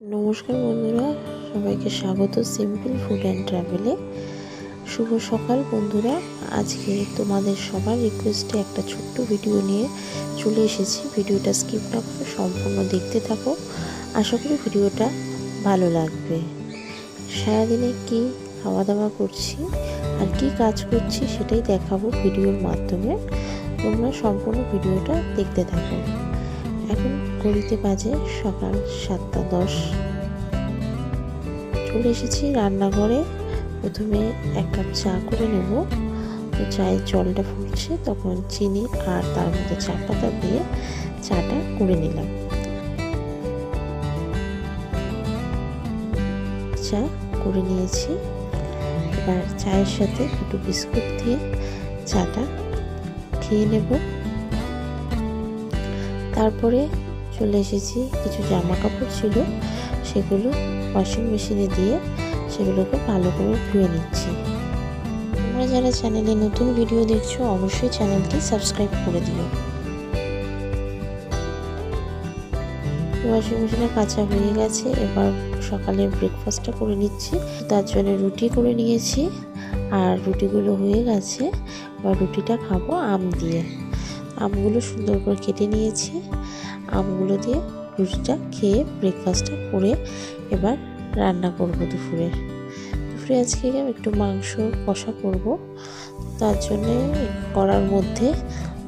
নমস্কার বন্ধুরা, সবাইকে স্বাগত সিম্পল ফুড অ্যান্ড ট্রাভেলে। শুভ সকাল বন্ধুরা, আজকে তোমাদের সবার রিকোয়েস্টে একটা ছোট্ট ভিডিও নিয়ে চলে এসেছি। ভিডিওটা স্কিপ না করে সম্পূর্ণ দেখতে থাকো। আশা করি ভিডিওটা ভালো লাগবে। সারাদিনে কি খাওয়া দাওয়া করছি আর কি কাজ করছি সেটাই দেখাবো ভিডিওর মাধ্যমে। তোমরা সম্পূর্ণ ভিডিওটা দেখতে থাকো। এখন ঘড়িতে বাজে সকাল সাতটা দশ। চলে এসেছি রান্নাঘরে। প্রথমে এক কাপ চা করে নেব। তো চায়ের জলটা ফুটছে, তখন চিনি আর তার মধ্যে চা পাতা দিয়ে চাটা করে নিলাম। চা করে নিয়েছি। এবার চায়ের সাথে দুটো বিস্কুট দিয়ে চাটা খেয়ে নেব। তারপরে চলে এসেছি, কিছু জামা কাপড় ছিল, সেগুলো ওয়াশিং মেশিনে দিয়ে সেগুলোকে ভালো করে ধুয়ে নিচ্ছি। তোমরা যারা চ্যানেলে নতুন ভিডিও দেখছ, অবশ্যই চ্যানেলটি সাবস্ক্রাইব করে দিও। ওয়াশিং মেশিনে কাঁচা হয়ে গেছে, এবার সকালে ব্রেকফাস্টটা করে নিচ্ছি। তার জন্য রুটি করে নিয়েছি, আর রুটিগুলো হয়ে গেছে, এবার রুটিটা খাব আম দিয়ে। আমগুলো সুন্দর করে কেটে নিয়েছি। আমগুলো দিয়ে রুটিটা খেয়ে ব্রেকফাস্টটা করে এবার রান্না করব দুপুরে। দুপুরে আজকে একটু মাংস কষা করব। তার জন্যে করার মধ্যে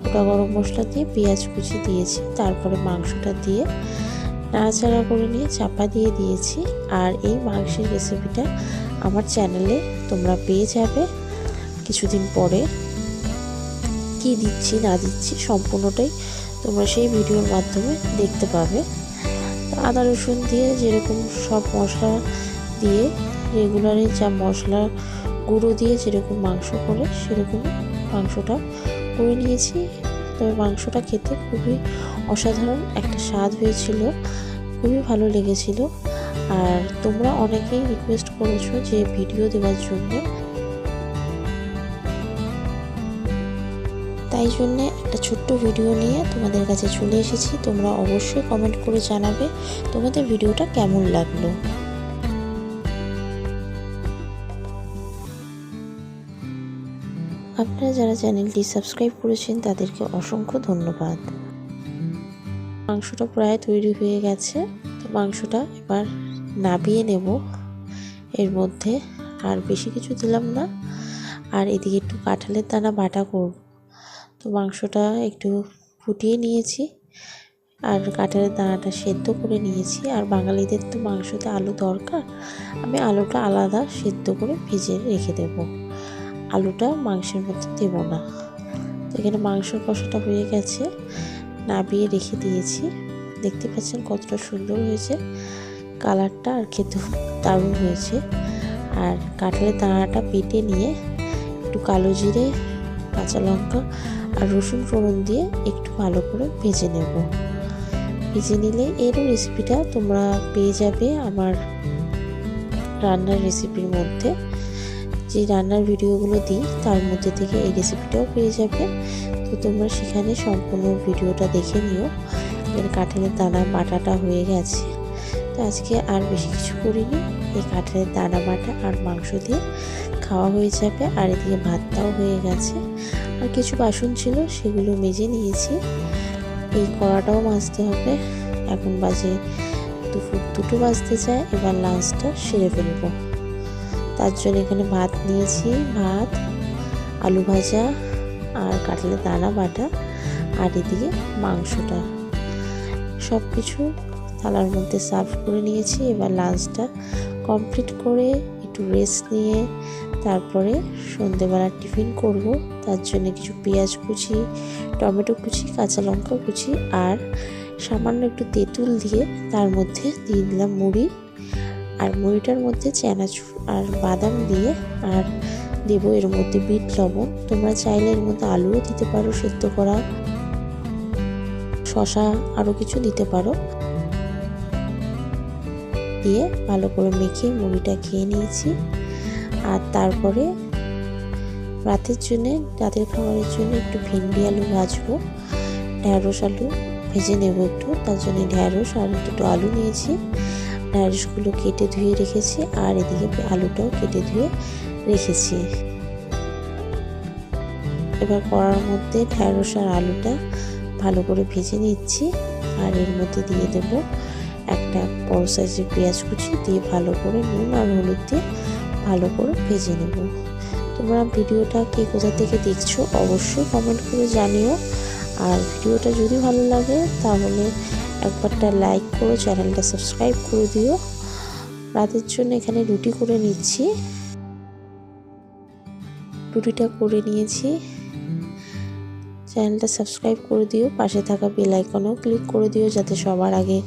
গোটা গরম মশলা দিয়ে পেঁয়াজ কুচি দিয়েছি। তারপরে মাংসটা দিয়ে নাড়াচাড়া করে নিয়ে চাপা দিয়ে দিয়েছি। আর এই মাংসের রেসিপিটা আমার চ্যানেলে তোমরা পেয়ে যাবে। কিছুদিন পরে কি দিচ্ছি, না দিচ্ছি, সম্পূর্ণটাই তোমরা সেই ভিডিওর মাধ্যমে দেখতে পাবে। আদা, রসুন দিয়ে যেরকম সব মশলা দিয়ে রেগুলারে যা মশলা গুঁড়ো দিয়ে যেরকম মাংস করে, সেরকম মাংসটা করে নিয়েছি। তবে মাংসটা খেতে খুবই অসাধারণ একটা স্বাদ হয়েছিল, খুবই ভালো লেগেছিল। আর তোমরা অনেকেই রিকোয়েস্ট করেছ যে ভিডিও দেওয়ার জন্যে তাই জন্যে একটা ছোট্ট ভিডিও নিয়ে তোমাদের কাছে চলে এসেছি। তোমরা অবশ্যই কমেন্ট করে জানাবে তোমাদের ভিডিওটা কেমন লাগল। আপনারা যারা চ্যানেলটি সাবস্ক্রাইব করেছেন, তাদেরকে অসংখ্য ধন্যবাদ। মাংসটা প্রায় তৈরি হয়ে গেছে। তো মাংসটা এবার নাবিয়ে নেব। এর মধ্যে আর বেশি কিছু দিলাম না। আর এদিকে একটু কাঁঠালের দানা বাটা করব। তো মাংসটা একটু ফুটিয়ে নিয়েছি আর কাঁঠালের দানাটা সেদ্ধ করে নিয়েছি। আর বাঙালিদের তো মাংসতে আলু দরকার, আমি আলুটা আলাদা সেদ্ধ করে ভিজে রেখে দেব। আলুটা মাংসের মধ্যে দেব না। তো এখানে মাংস কষাটা হয়ে গেছে, নাবিয়ে রেখে দিয়েছি। দেখতে পাচ্ছেন কতটা সুন্দর হয়েছে, কালারটা আর খেতেও দারুণ হয়েছে। আর কাঁঠালের দানাটা পেটে নিয়ে একটু কালো জিরে, কাঁচা লঙ্কা আর রসুন ফোড়ন দিয়ে একটু ভালো করে ভেজে নেব। ভেজে নিলে এরও রেসিপিটা তোমরা পেয়ে যাবে আমার রান্নার রেসিপির মধ্যে। যে রান্নার ভিডিওগুলো দিই, তার মধ্যে থেকে এই রেসিপিটাও পেয়ে যাবে। তো তোমরা সেখানে সম্পূর্ণ ভিডিওটা দেখে নিও। এখানে কাঁঠালের দানা বাটাটা হয়ে গেছে। তো আজকে আর বেশি কিছু করিনি। এই কাঁঠালের দানা বাটা আর মাংস দিয়ে খাওয়া হয়ে যাবে। আর এদিকে ভাতটাও হয়ে গেছে। আর কিছু বাসন ছিল, সেগুলো মেজে নিয়েছি। এই কড়াটাও মাজতে হবে। এখন বাজে দুপুর, দুটো বাজতে চায় এবার লাঞ্চটা সেরে ফেলব। তার জন্য এখানে ভাত নিয়েছি, ভাত, আলু ভাজা আর কাটলের দানা বাটা আর এদিকে মাংসটা। সব কিছু থালার মধ্যে সার্ভ করে নিয়েছি। এবার লাঞ্চটা কমপ্লিট করে একটু রেস্ট নিয়ে তারপরে সন্ধেবেলা টিফিন করব। তার জন্য কিছু পেঁয়াজ কুচি, টমেটো কুচি, কাঁচা লঙ্কা কুচি আর সামান্য একটু তেঁতুল দিয়ে তার মধ্যে দিয়ে দিলাম মুড়ি। আর মুড়িটার মধ্যে চানাচুর আর বাদাম দিয়ে আর দেব এর মধ্যে বিট লবণ। তোমরা চাইলে এর মধ্যে আলুও দিতে পারো, সেদ্ধ করা শশা আরও কিছু দিতে পারো। দিয়ে ভালো করে মেখে মুড়িটা খেয়ে নিয়েছি। আর তারপরে রাতের জন্যে, রাতের খাবারের জন্য একটু ভেন্ডি আলু ভাজবো। ঢ্যাঁড়স আলু ভেজে নেব একটু, তার জন্য ঢ্যাঁড়স আর দুটো আলু নিয়েছি। ঢ্যাঁড়সগুলো কেটে ধুয়ে রেখেছি আর এদিকে আলুটাও কেটে ধুয়ে রেখেছি। এবার কড়ার মধ্যে ঢ্যাঁড়স আর আলুটা ভালো করে ভেজে নিচ্ছি। আর এর মধ্যে দিয়ে দেব একটা বড় সাইজের পেঁয়াজ কুচি দিয়ে ভালো করে নুন আর হলুদ দিয়ে ভালো করে ভেজে নেব। তোমরা ভিডিওটা কে কোথা থেকে দেখছ অবশ্যই কমেন্ট করে জানিও। আর ভিডিওটা যদি ভালো লাগে, তাহলে একবারটা লাইক করো চ্যানেলটা সাবস্ক্রাইব করে দিও। রাতের জন্য এখানে রুটি করে নিচ্ছি। রুটিটা করে নিয়েছি। চ্যানেলটা সাবস্ক্রাইব করে দিও, পাশে থাকা বেল আইকনেও ক্লিক করে দিও যাতে সবার আগে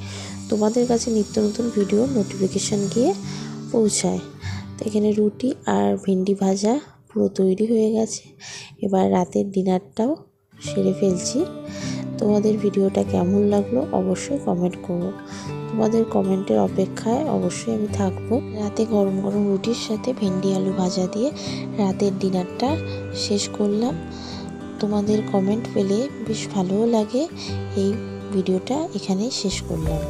তোমাদের কাছে নিত্য নতুন ভিডিও নোটিফিকেশান গিয়ে পৌঁছায়। তো এখানে রুটি আর ভেন্ডি ভাজা পুরো তৈরি হয়ে গেছে। এবার রাতের ডিনারটাও সেরে ফেলছি। তোমাদের ভিডিওটা কেমন লাগল অবশ্যই কমেন্ট করো। তোমাদের কমেন্টের অপেক্ষায় অবশ্যই আমি থাকব। রাতে গরম গরম রুটির সাথে ভেন্ডি আলু ভাজা দিয়ে রাতের ডিনারটা শেষ করলাম। তোমাদের কমেন্ট পেলে বেশ ভালোও লাগে। এই ভিডিওটা এখানে শেষ করলাম।